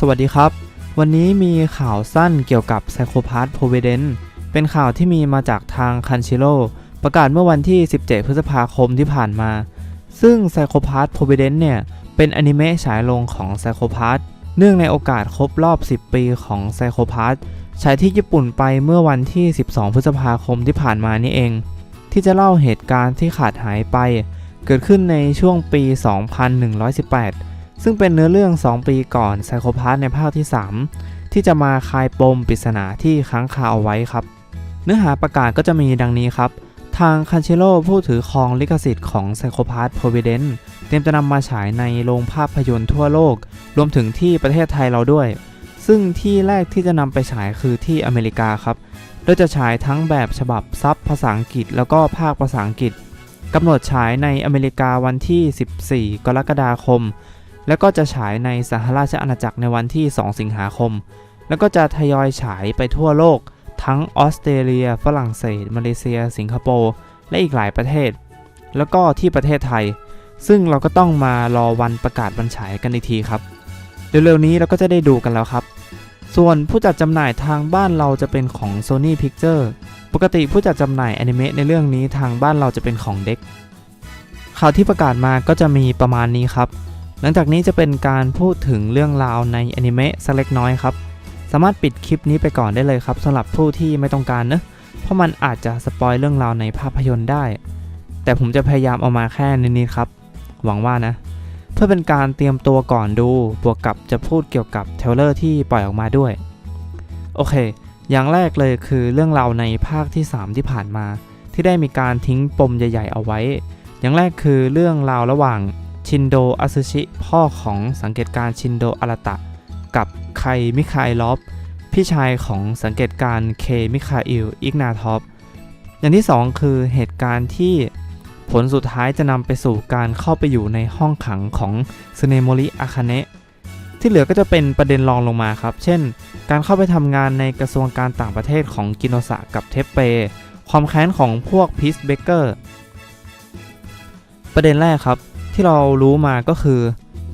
สวัสดีครับ วันนี้มีข่าวสั้นเกี่ยวกับไซโคพา t โพเวเดนเป็นข่าวที่มีมาจากทางคันชิโร่ประกาศเมื่อวันที่ 17 พฤษภาคมที่ผ่านมา ซึ่งไซโคพา t โพเวเดนเนี่ยเป็นอนิเมะฉายลงของไซโคพา t เนื่องในโอกาสครบรอบ 10 ปีของไซโคพา t ฉายที่ญี่ปุ่นไปเมื่อวันที่ 12 พฤษภาคมที่ผ่านมานี่เอง ที่จะเล่าเหตุการณ์ที่ขาดหายไป เกิดขึ้นในช่วงปี 2118 ซึ่งเป็นเนื้อเรื่อง 2 ปีก่อนไซโคพา t ในภาคที่ 3 ที่จะมาคลายปมปริศนาที่ค้างคาเอาไว้ครับ เนื้อหาประกาศก็จะมีดังนี้ครับ ทางคันเชโร่ผู้ถือครองลิขสิทธิ์ของไซโคพา t โพเวเดนเตรียมจะนำมาฉายในโรงภาพยนตร์ทั่วโลก รวมถึงที่ประเทศไทยเราด้วย ซึ่งที่แรกที่จะนำไปฉายคือที่อเมริกาครับโดยจะฉายทั้งแบบฉบับซับภาษาอังกฤษ แล้วก็ภาคภาษาอังกฤษกำหนดฉายในอเมริกาวันที่ 14 กรกฎาคม แล้วก็จะฉายในสหราชอาณาจักรในวันที่ 2 สิงหาคม แล้วก็จะทยอยฉายไปทั่วโลก ทั้งออสเตรเลีย ฝรั่งเศส มาเลเซีย สิงคโปร์ และอีกหลายประเทศ แล้วก็ที่ประเทศไทย ซึ่งเราก็ต้องมารอวันประกาศวันฉายกันอีกทีครับ เร็วๆนี้เราก็จะได้ดูกันแล้วครับ ส่วนผู้จัดจำหน่ายทางบ้านเราจะเป็นของ Sony Picture ปกติผู้จัดจำหน่ายอนิเมะในเรื่องนี้ทางบ้านเราจะเป็นของเด็กข่าวที่ประกาศมาก็จะมีประมาณนี้ครับ หลังจากนี้จะเป็นการพูดถึงเรื่องราวในอนิเมะสักเล็กน้อยครับ สามารถปิดคลิปนี้ไปก่อนได้เลยครับสำหรับผู้ที่ไม่ต้องการเนะเพราะมันอาจจะสปอยเรื่องราวในภาพยนตร์ได้ แต่ผมจะพยายามเอามาแค่นิดๆครับ หวังว่านะ เพื่อเป็นการเตรียมตัวก่อนดู บวกกับจะพูดเกี่ยวกับเทลเลอร์ที่ปล่อยออกมาด้วย โอเค อย่างแรกเลยคือเรื่องราวในภาคที่ 3 ที่ผ่านมา ที่ได้มีการทิ้งปมใหญ่ ๆ เอาไว้ อย่างแรกคือเรื่องราวระหว่าง ชินโดอาซึชิ พ่อของสังเกตการชินโดอาราตะ กับไคมิคาอลอฟพี่ชายของสังเกตการเคมิคาอิลอิกนาทอฟอย่างที่ 2 คือเหตุการณ์ที่ผลสุดท้ายจะนำไปสู่การเข้าไปอยู่ในห้องขังของซเนโมริอาคาเนะที่เหลือก็จะเป็นประเด็นรองลงมาครับ เช่น การเข้าไปทำงานในกระทรวงการต่างประเทศของกินโนสะกับเทปเป ความแค้นของพวกพิสเบเกอร์ ประเด็นแรกครับ ที่เรารู้มาก็คือ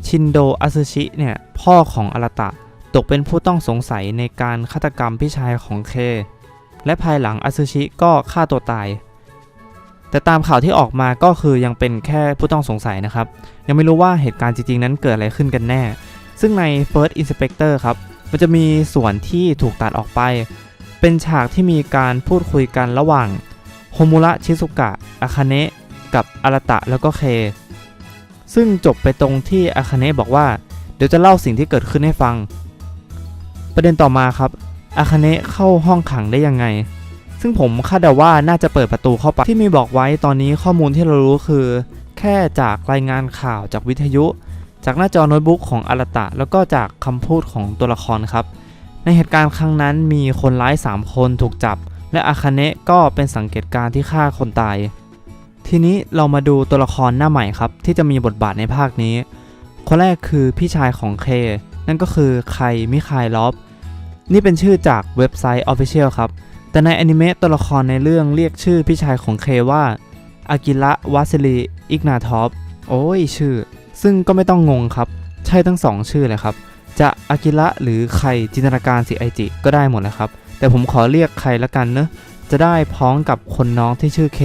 ชินโดอาซึชิเนี่ยพ่อของอาราตะตกเป็นผู้ต้องสงสัยในการฆาตกรรมพี่ชายของเค และภายหลังอาซึชิก็ฆ่าตัวตาย แต่ตามข่าวที่ออกมาก็คือยังเป็นแค่ผู้ต้องสงสัยนะครับ ยังไม่รู้ว่าเหตุการณ์จริงๆนั้นเกิดอะไรขึ้นกันแน่ ซึ่งใน First Inspector ครับมันจะมีส่วนที่ถูกตัดออกไป เป็นฉากที่มีการพูดคุยกันระหว่างโฮมุระชิซุกะอาคาเนะกับอาราตะแล้วก็เค ซึ่งจบไปตรงที่อาคาเนะบอกว่า เดี๋ยวจะเล่าสิ่งที่เกิดขึ้นให้ฟัง ประเด็นต่อมาครับอาคาเนะเข้าห้องขังได้ยังไง ซึ่งผมคาดเดาว่าน่าจะเปิดประตูเข้าไปที่มีบอกไว้ตอนนี้ข้อมูลที่เรารู้คือ แค่จากรายงานข่าวจากวิทยุ จากหน้าจอโน้ตบุ๊กของอาราตะ แล้วก็จากคำพูดของตัวละครครับ ในเหตุการณ์ครั้งนั้นมีคนร้าย 3 คนถูกจับ และอาคาเนะก็เป็นสังเกตการณ์ที่ฆ่าคนตาย ทีนี้เรามาดูตัวละครหน้าใหม่ครับ ที่จะมีบทบาทในภาคนี้ คนแรกคือพี่ชายของเค นั่นก็คือไคมิคายลอฟนี่เป็นชื่อจากเว็บไซต์ Official ครับ แต่ในอนิเมะตัวละครในเรื่องเรียกชื่อพี่ชายของเคว่าอากิระวาซิลีอิกนาทอฟโอ้ยชื่อ ซึ่งก็ไม่ต้องงงครับ ใช่ทั้งสองชื่อเลยครับ จะอากิระหรือใครจินตนาการสิไอจิก็ได้หมดแหละครับ แต่ผมขอเรียกใครละกันเนอะจะได้พ้องกับคนน้องที่ชื่อเค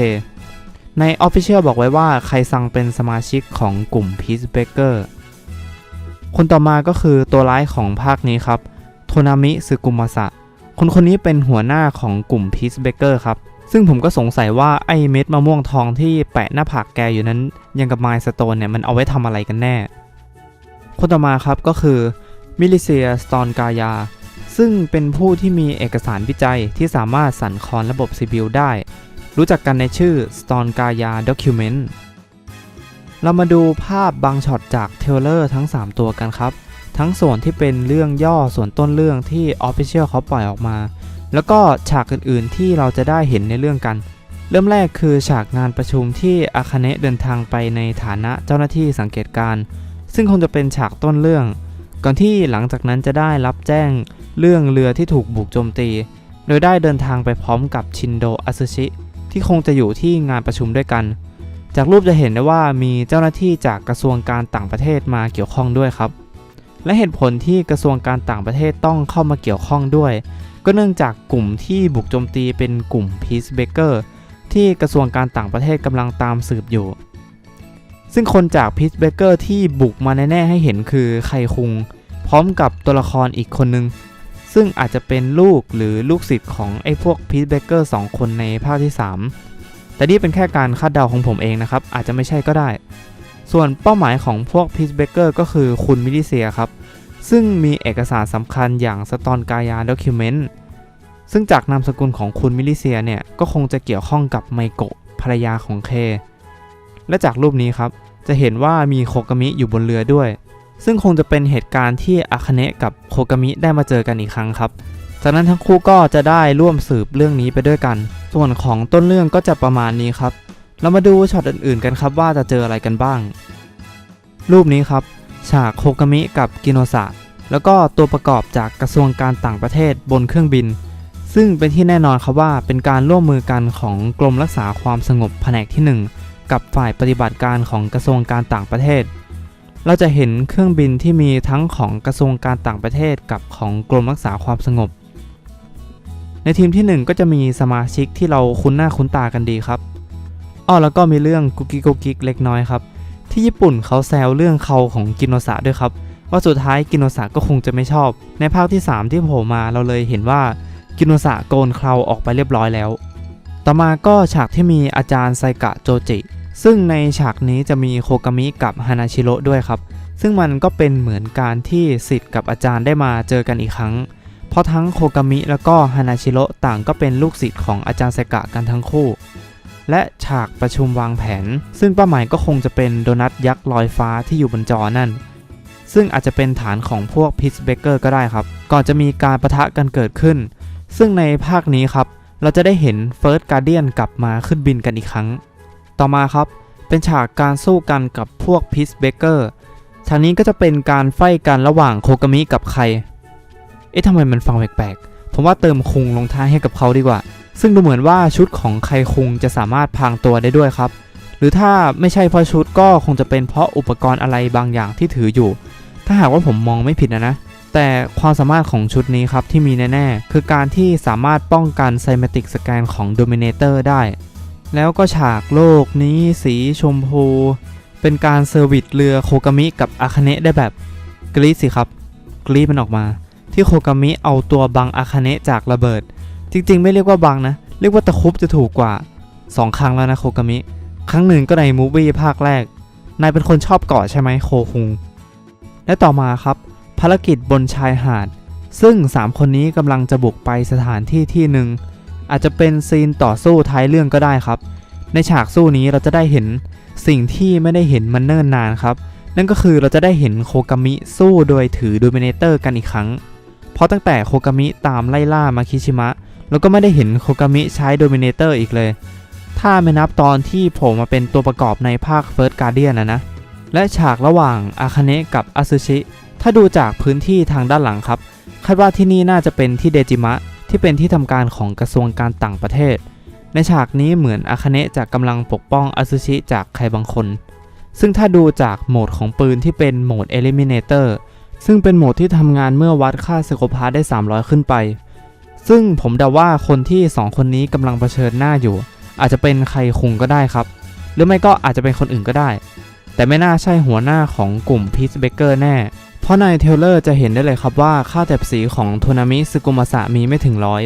ใน Official บอกไว้ว่าใครซังเป็นสมาชิกของกลุ่ม Peacemaker คนต่อมาก็คือตัวร้ายของภาคนี้ครับโทนามิซึกุมาสะคนคนนี้เป็นหัวหน้าของกลุ่ม Peacemaker ครับ ซึ่งผมก็สงสัยว่าไอ้เม็ดมะม่วงทองที่แปะหน้าผากแกอยู่นั้น ยังกับไมล์สโตนเนี่ยมันเอาไว้ทำอะไรกันแน่ คนต่อมาครับก็คือมิลิเซียสตอนกายาซึ่งเป็นผู้ที่มีเอกสารวิจัยที่สามารถสั่นคลอนระบบซีบิลได้ รู้จักกันในชื่อ Stonegaya Document เรามาดูภาพบางช็อตจากเทเลอร์ทั้ง 3 ตัวกันครับ ทั้งส่วนที่เป็นเรื่องย่อส่วนต้นเรื่องที่ Official เขาปล่อยออกมา แล้วก็ฉากอื่นๆที่เราจะได้เห็นในเรื่องกัน เริ่มแรกคือฉากงานประชุมที่อาคาเนะเดินทางไปในฐานะเจ้าหน้าที่สังเกตการณ์ซึ่งคงจะเป็นฉากต้นเรื่อง ก่อนที่หลังจากนั้นจะได้รับแจ้งเรื่องเรือที่ถูกบุกโจมตี โดยได้เดินทางไปพร้อมกับชินโดอาซึชิ ที่คงจะอยู่ที่งานประชุมด้วยกัน จากรูปจะเห็นได้ว่ามีเจ้าหน้าที่จากกระทรวงการต่างประเทศมาเกี่ยวข้องด้วยครับ และเหตุผลที่กระทรวงการต่างประเทศต้องเข้ามาเกี่ยวข้องด้วย ก็เนื่องจากกลุ่มที่บุกโจมตีเป็นกลุ่ม Peacemaker ที่กระทรวงการต่างประเทศกำลังตามสืบอยู่ ซึ่งคนจาก Peacemaker ที่บุกมาแน่ๆให้เห็นคือไคคุง พร้อมกับตัวละครอีกคนนึง ซึ่งอาจจะเป็นลูกหรือลูกศิษย์ของไอ้พวก Peacemaker 2คนในภาคที่ 3 แต่นี่เป็นแค่การคาดเดาของผมเองนะครับ อาจจะไม่ใช่ก็ได้ ส่วนเป้าหมายของพวก Peacemaker ก็คือคุณมิลิเซียครับ ซึ่งมีเอกสารสำคัญอย่างสตอนกายาด็อกิเมนต์ซึ่งจากนามสกุลของคุณมิลิเซียเนี่ย ก็คงจะเกี่ยวข้องกับไมโกะภรรยาของเค และจากรูปนี้ครับ จะเห็นว่ามีโคกามิอยู่บนเรือด้วย ซึ่งคงจะเป็นเหตุการณ์ที่อาคเนะกับโคกามิได้มาเจอกันอีกครั้งครับ จากนั้นทั้งคู่ก็จะได้ร่วมสืบเรื่องนี้ไปด้วยกัน ส่วนของต้นเรื่องก็จะประมาณนี้ครับ เรามาดูช็อตอื่นๆกันครับว่าจะเจออะไรกันบ้าง รูปนี้ครับ ฉากโคกามิกับกิโนสะแล้วก็ตัวประกอบจากกระทรวงการต่างประเทศบนเครื่องบิน ซึ่งเป็นที่แน่นอนครับว่าเป็นการร่วมมือกันของกรมรักษาความสงบแผนกที่ 1 กับฝ่ายปฏิบัติการของกระทรวงการต่างประเทศ เราจะเห็นเครื่องบินที่มีทั้งของกระทรวงการต่างประเทศกับของกรมรักษาความสงบ ในทีมที่ 1 ก็จะมีสมาชิกที่เราคุ้นหน้าคุ้นตากันดีครับอ้อแล้วก็มีเรื่องกุกกิกกุกกิกเล็กน้อยครับ ที่ญี่ปุ่นเขาแซวเรื่องเขาของกินโนสะด้วยครับ ว่าสุดท้ายกินโนสะก็คงจะไม่ชอบ ในภาคที่ 3 ที่โผล่มาเราเลยเห็นว่ากินโนสะโกนเคราออกไปเรียบร้อยแล้ว ต่อมาก็ฉากที่มีอาจารย์ไซกะโจจิ ซึ่งในฉากนี้จะมีโคกามิกับฮานาชิโร่ด้วยครับ ซึ่งมันก็เป็นเหมือนการที่สิทธิ์กับอาจารย์ได้มาเจอกันอีกครั้ง เพราะทั้งโคกามิแล้วก็ฮานาชิโร่ต่างก็เป็นลูกศิษย์ของอาจารย์ไซกะกันทั้งคู่ และฉากประชุมวางแผน ซึ่งเป้าหมายก็คงจะเป็นโดนัทยักษ์ลอยฟ้าที่อยู่บนจอนั่น ซึ่งอาจจะเป็นฐานของพวกพิสเบเกอร์ก็ได้ครับ ก่อนจะมีการประทะกันเกิดขึ้น ซึ่งในภาคนี้ครับ เราจะได้เห็นเฟิร์สการเดียนกลับมาขึ้นบินกันอีกครั้ง ต่อมาครับเป็นฉากการสู้กันกับพวกพิสเบเกอร์ฉากนี้ก็จะเป็นการไฟกันระหว่างโคกามิกับใคร เอ๊ะทำไมมันฟังแปลกๆ ผมว่าเติมคุงลงท้ายให้กับเขาดีกว่า ซึ่งดูเหมือนว่าชุดของใครคุงจะสามารถพางตัวได้ด้วยครับ หรือถ้าไม่ใช่เพราะชุดก็คงจะเป็นเพราะอุปกรณ์อะไรบางอย่างที่ถืออยู่ ถ้าหากว่าผมมองไม่ผิดนะนะ แต่ความสามารถของชุดนี้ครับที่มีแน่ๆ คือการที่สามารถป้องกันไซเมติกสแกนของ Dominator ได้ แล้วก็ฉากโลกนี้สีชมพู เป็นการเซอร์วิสเรือโคกามิกับอาคาเนะได้แบบกรีดสิครับกรีดมันออกมา ที่โคกามิเอาตัวบังอาคาเนะจากระเบิด จริงๆ ไม่เรียกว่าบังนะ เรียกว่าตะคุบจะถูกกว่า 2 ครั้งแล้วนะโคกามิ ครั้งหนึ่งก็ในมูฟวี่ภาคแรก นายเป็นคนชอบเกาะใช่ไหมโคคุง และต่อมาครับ ภารกิจบนชายหาด ซึ่ง 3 คนนี้กำลังจะบุกไปสถานที่ที่หนึ่ง อาจจะเป็นซีนต่อสู้ท้ายเรื่องก็ได้ครับ ในฉากสู้นี้เราจะได้เห็นสิ่งที่ไม่ได้เห็นมันเนิ่นนานครับ นั่นก็คือเราจะได้เห็นโคกามิสู้โดยถือดูมิเนเตอร์กันอีกครั้ง เพราะตั้งแต่โคกามิตามไล่ล่ามาคิชิมะเราก็ไม่ได้เห็นโคกามิใช้โดมิเนเตอร์อีกเลย ถ้าไม่นับตอนที่โผล่มาเป็นตัวประกอบในภาค First Guardian นะนะ และฉากระหว่างอาคาเนะกับอาซึชิ ถ้าดูจากพื้นที่ทางด้านหลังครับ คาดว่าที่นี่น่าจะเป็นที่เดจิมะ ที่เป็นที่ทำการของกระทรวงการต่างประเทศ ในฉากนี้เหมือนอาคาเนะจะกำลังปกป้องอาซึชิจากใครบางคน ซึ่งถ้าดูจากโหมดของปืนที่เป็นโหมด Eliminator ซึ่งเป็นโหมดที่ทำงานเมื่อวัดค่าสโคพาร์ได้ 300 ขึ้นไป ซึ่งผมเดาว่าคนที่ 2 คนนี้กำลังเผชิญหน้าอยู่ อาจจะเป็นใครคุงก็ได้ครับ หรือไม่ก็อาจจะเป็นคนอื่นก็ได้ แต่ไม่น่าใช่หัวหน้าของกลุ่มพีซเบเกอร์แน่ เพราะในเทลเลอร์จะเห็นได้เลยครับว่าค่าแตบสีของโทนามิซึกุมาสะมีไม่ถึงร้อย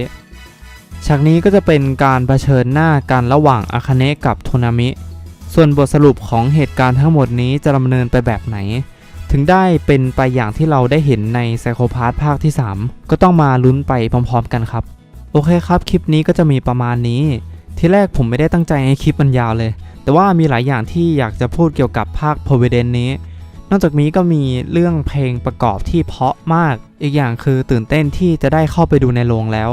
ฉากนี้ก็จะเป็นการรเผชิญหน้ากันระหว่างอาคาเนะกับโทนามิ ส่วนบทสรุปของเหตุการณ์ทั้งหมดนี้จะดำเนินไปแบบไหน ถึงได้เป็นไปอย่างที่เราได้เห็นในไซโคพาร์ภาคที่ 3 ก็ต้องมาลุ้นไปพร้อมๆกันครับ โอเคครับ คลิปนี้ก็จะมีประมาณนี้ ที่แรกผมไม่ได้ตั้งใจให้คลิปมันยาวเลย แต่ว่ามีหลายอย่างที่อยากจะพูดเกี่ยวกับภาค p r o v i d e n นี้ นอกจากนี้ก็มีเรื่องเพลงประกอบที่เพาะมาก อีกอย่างคือตื่นเต้นที่จะได้เข้าไปดูในโรงแล้ว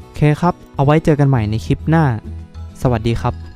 โอเคครับ เอาไว้เจอกันใหม่ในคลิปหน้า สวัสดีครับ